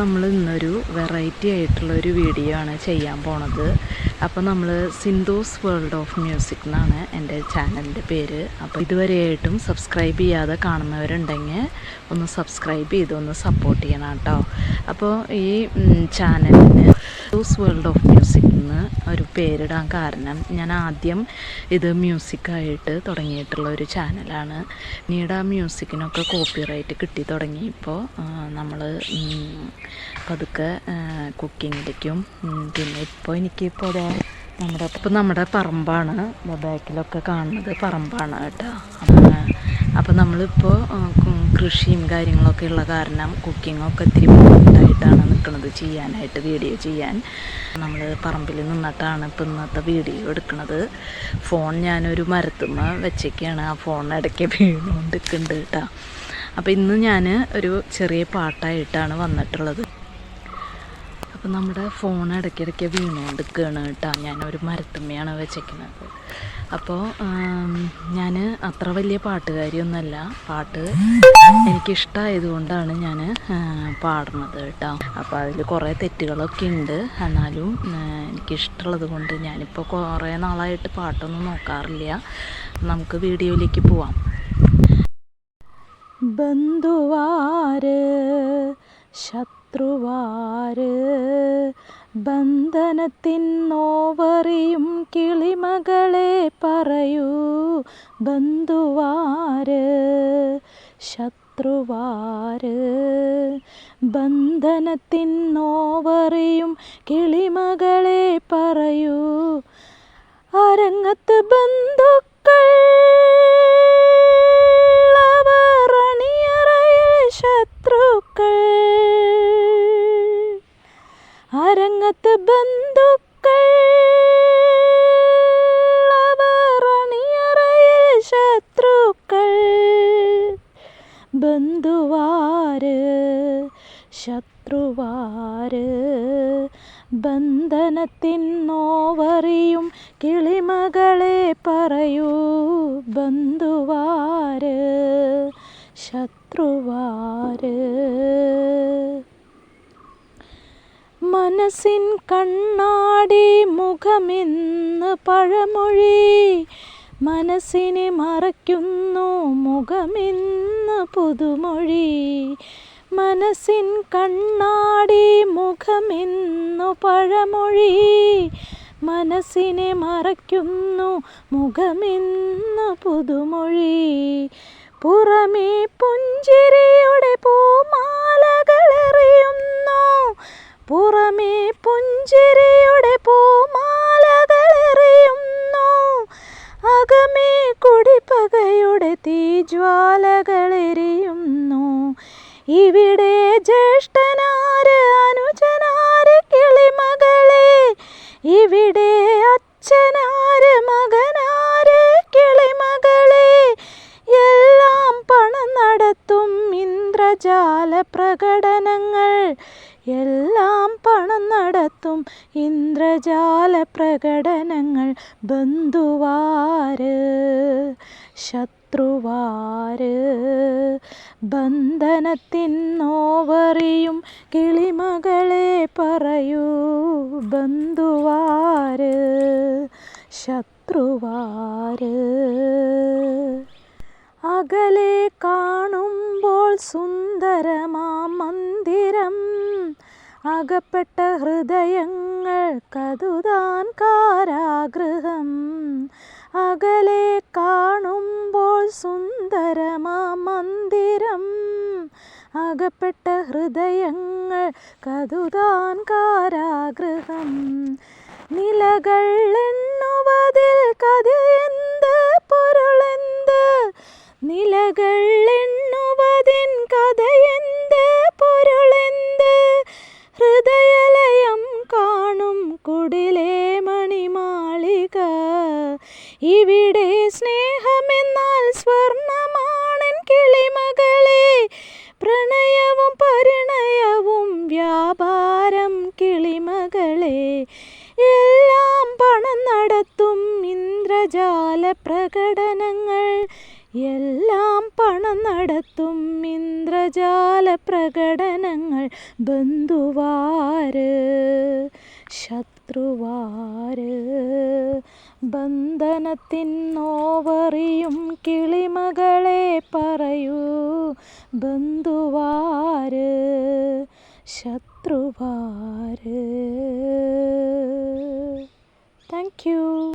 നമ്മൾ ഇന്നൊരു വെറൈറ്റി ആയിട്ടുള്ള ഒരു വീഡിയോ ആണ് ചെയ്യാൻ പോണത്. അപ്പോൾ നമ്മൾ സിന്ധൂസ് വേൾഡ് ഓഫ് മ്യൂസിക് എന്നാണ് എന്റെ ചാനലിന്റെ പേര്. അപ്പോൾ ഇതുവരെയായിട്ടും സബ്സ്ക്രൈബ് ചെയ്യാതെ കാണുന്നവരുണ്ടെങ്കിൽ ഒന്ന് സബ്സ്ക്രൈബ് ചെയ്ത് ഒന്ന് സപ്പോർട്ട് ചെയ്യണം കേട്ടോ അപ്പോൾ ഈ ചാനലിന് സിന്ധൂസ് വേൾഡ് ഓഫ് മ്യൂസിക് എന്ന് ഒരു പേരിടാൻ കാരണം ഞാൻ ആദ്യം ഇത് മ്യൂസിക്കായിട്ട് തുടങ്ങിയിട്ടുള്ള ഒരു ചാനലാണ് പിന്നീട് ആ മ്യൂസിക്കിനൊക്കെ കോപ്പിറൈറ്റ് കിട്ടി തുടങ്ങിയപ്പോൾ നമ്മൾ പതുക്കെ കുക്കിങ്ങിലേക്കും പിന്നെ ഇപ്പോൾ എനിക്കിപ്പോൾ അതാ നമ്മുടെ ഇപ്പം നമ്മുടെ പറമ്പാണ്. ബാക്കിലൊക്കെ കാണുന്നത് പറമ്പാണ് കേട്ടോ. അപ്പോൾ നമ്മളിപ്പോൾ കൃഷിയും കാര്യങ്ങളൊക്കെ ഉള്ള കാരണം കുക്കിങ്ങൊക്കെ ഇത്തിരി ബുദ്ധിമുട്ടായിട്ടാണ് നിൽക്കുന്നത് ചെയ്യാനായിട്ട് വീഡിയോ ചെയ്യാൻ. നമ്മൾ പറമ്പിൽ നിന്നിട്ടാണ് ഇപ്പോൾ ഇന്നത്തെ വീഡിയോ എടുക്കുന്നത് ഫോൺ ഞാനൊരു മരത്തുമ്മ വെച്ചൊക്കെയാണ് ആ ഫോൺ ഇടയ്ക്ക് വീണുകൊണ്ടിരിക്കുന്നുണ്ട് കേട്ടോ. അപ്പോൾ ഇന്ന് ഞാൻ ഒരു ചെറിയ പാട്ടായിട്ടാണ് വന്നിട്ടുള്ളത്. അപ്പോൾ നമ്മുടെ ഫോൺ ഇടയ്ക്കിടയ്ക്ക് വീണുകൊണ്ടിരിക്കുകയാണ് കേട്ടോ. ഞാനൊരു മരത്തുമ്മയാണ് വെച്ചേക്കുന്നത്. അപ്പോൾ ഞാൻ അത്ര വലിയ പാട്ടുകാരിയൊന്നുമല്ല. പാട്ട് എനിക്കിഷ്ടമായതുകൊണ്ടാണ് ഞാൻ പാടുന്നത് കേട്ടോ. അപ്പോൾ അതിൽ കുറേ തെറ്റുകളൊക്കെ ഉണ്ട്. എന്നാലും എനിക്കിഷ്ടമുള്ളത് കൊണ്ട് ഞാനിപ്പോൾ കുറേ നാളായിട്ട് പാട്ടൊന്നും നോക്കാറില്ല. നമുക്ക് വീഡിയോയിലേക്ക് പോവാം. ബന്ധുവാര് ശത്രുവാര്. ബന്ധനത്തിൻ നോവറിയും കിളിമകളെ പറയൂ ബന്ധുവാര്. ശത്രുവാര്. ബന്ധനത്തിൻ നോവറിയും കിളിമകളെ പറയൂ അരങ്ങത്ത് ബന്ധുക്കൾ അരങ്ങത്ത് ബന്ധുക്കൾ. ശത്രുക്കൾ. ബന്ധുവാര് ശത്രുവാര് ബന്ധനത്തിൻ നോവറിയും കിളിമകളെ പറയൂ. ബന്ധുവാര് ശത്രുവാര് മനസ്സിൻ കണ്ണാടി മുഖമെന്ന് പഴമൊഴി. മനസ്സിനെ മറയ്ക്കുന്നു മുഖമെന്ന് പുതുമൊഴി. മനസ്സിൻ കണ്ണാടി മുഖമെന്നു പഴമൊഴി. മനസ്സിനെ മറയ്ക്കുന്നു മുഖമെന്ന് പുതുമൊഴി. പുറമേ പുഞ്ചിരിയുടെ പൂമാലകളെറിയുന്നു. പുറമേ തീജ്വാലകളെറിയുന്നു ഇവിടെ ജ്യേഷ്ഠനാര് അനുജനാര് കിളിമകളെ. ഇവിടെ അച്ഛനാര് മകനാര് കിളിമകളെ. എല്ലാം പണം നടത്തും ഇന്ദ്രജാല പ്രകടനങ്ങൾ. എല്ലാം പണം നടത്തും ഇന്ദ്രജാല പ്രകടനങ്ങൾ. ബന്ധുവാര് ശത്രുവാര്. ബന്ധനത്തിൻ നോവറിയും കിളിമകളെ പറയൂ ബന്ധുവാര്. ശത്രുവാര്. അകലെ കാണുമ്പോൾ സുന്ദരമാ മന്ദിരം. അകപ്പെട്ട ഹൃദയങ്ങൾ കതുതാൻ കാരാഗൃഹം. അകലെ കാണുമ്പോൾ സുന്ദരമാ മന്ദിരം. അകപ്പെട്ട ഹൃദയങ്ങൾ കതുതാൻ കാരാഗൃഹം. നിലകൾ എണ്ണുവതിൽ ഇന്ദ്രജാല പ്രകടനങ്ങൾ. എല്ലാം പണം നടത്തും ഇന്ദ്രജാല പ്രകടനങ്ങൾ. ബന്ധുവാര് ശത്രുവാര് ബന്ധനത്തിൻ നോവറിയും കിളിമകളെ പറയൂ. ബന്ധുവാര് ശത്രുവാര്. Thank you.